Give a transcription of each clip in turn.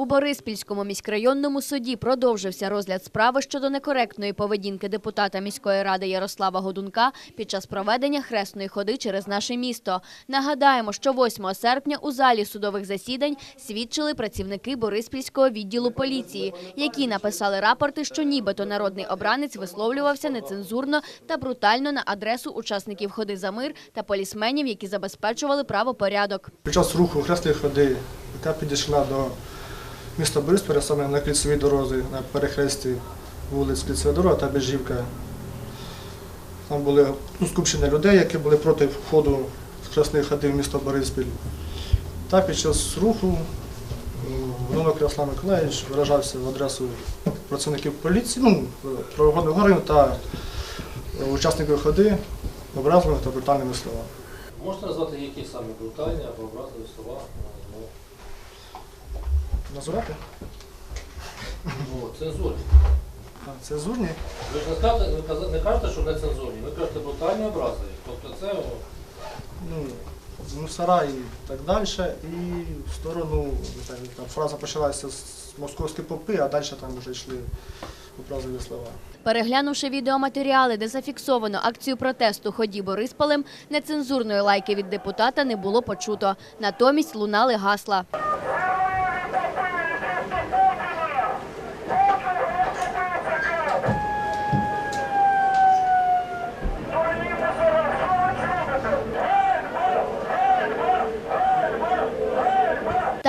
У Бориспільському міськрайонному суді продовжився розгляд справи щодо некоректної поведінки депутата міської ради Ярослава Годунка під час проведення хресної ходи через наше місто. Нагадаємо, що 8 серпня у залі судових засідань свідчили працівники Бориспільського відділу поліції, які написали рапорти, що нібито народний обранець висловлювався нецензурно та брутально на адресу учасників ходи за мир та полісменів, які забезпечували правопорядок. Під час руху хресної ходи, яка підійшла до міста Борисполя, саме на кільцевій дорозі, на перехресті вулиць Кільцева дорога та Безжівка. Там були ну, скупчення людей, які були проти входу з хресної ходи в місто Бориспіль. Та під час руху Гунок Ярослав Миколаївич виражався в адресу працівників поліції, ну, правоохоронних органів та учасників ходи образливими та брутальними словами. Можете назвати які саме брутальні або образливі слова? Ну, Називати? Ну, цензурні. А, Це? Ви ж не скажете, не каза- не кажете, що не цензурні, ви кажете брутальні образливі. Тобто це о, ну, з мусора і так далі. І в сторону, не там фраза почалася з московської попи, а далі там вже йшли образливі слова. Переглянувши відеоматеріали, де зафіксовано акцію протесту ході Борисполем, нецензурної лайки від депутата не було почуто. Натомість лунали гасла.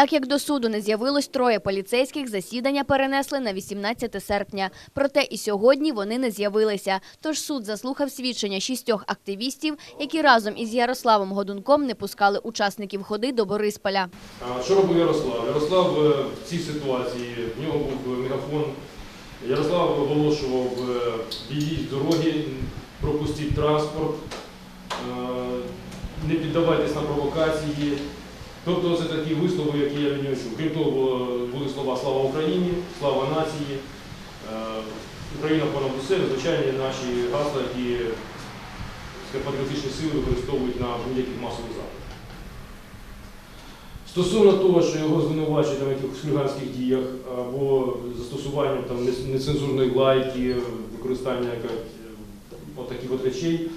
Так як до суду не з'явилось троє поліцейських, засідання перенесли на 18 серпня. Проте і сьогодні вони не з'явилися. Тож суд заслухав свідчення шістьох активістів, які разом із Ярославом Годунком не пускали учасників ходи до Борисполя. Що робив Ярослав? Ярослав е, в цій ситуації, в нього був мегафон. Ярослав оголошував е, з дороги, пропустіть транспорт, е, не піддавайтесь на провокації. Тобто це такі вислови, які я від нього чув. Крім того, були слова Слава Україні, слава нації, е, Україна понад усе, звичайні наші гасла, які патріотичні сили використовують на будь-яких масових заходах. Стосовно того, що його звинувачують в якихось хуліганських діях або застосуванням там, нецензурної лайки, використання таких от речей,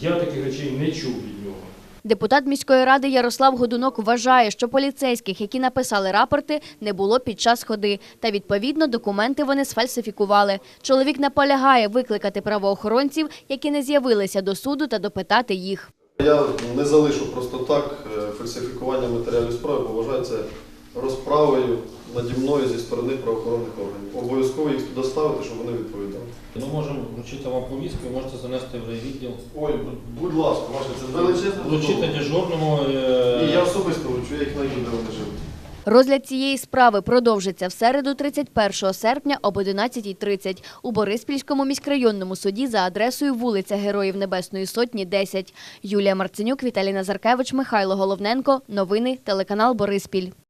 я таких речей не чув від нього. Депутат міської ради Ярослав Годунок вважає, що поліцейських, які написали рапорти, не було під час ходи. Та відповідно документи вони сфальсифікували. Чоловік наполягає викликати правоохоронців, які не з'явилися до суду, та допитати їх. Я не залишу просто так е, фальсифікування матеріалів справи, вважаю розправою наді мною зі сторони правоохоронних органів. Обов'язково їх туди ставити, щоб вони відповідали. Ми можемо вручити вам повістку, можете занести в райвідділ. Ой, будь- ласка, ваше це величезне. Вручити дежурному. е, Ні, я особисто вручу, я їх знайду, де вони живуть. Розгляд цієї справи продовжиться в середу 31 серпня об 11.30 у Бориспільському міськрайонному суді за адресою вулиця Героїв Небесної Сотні, 10. Юлія Марценюк, Віталій Назаркевич, Михайло Головненко. Новини, телеканал Бориспіль.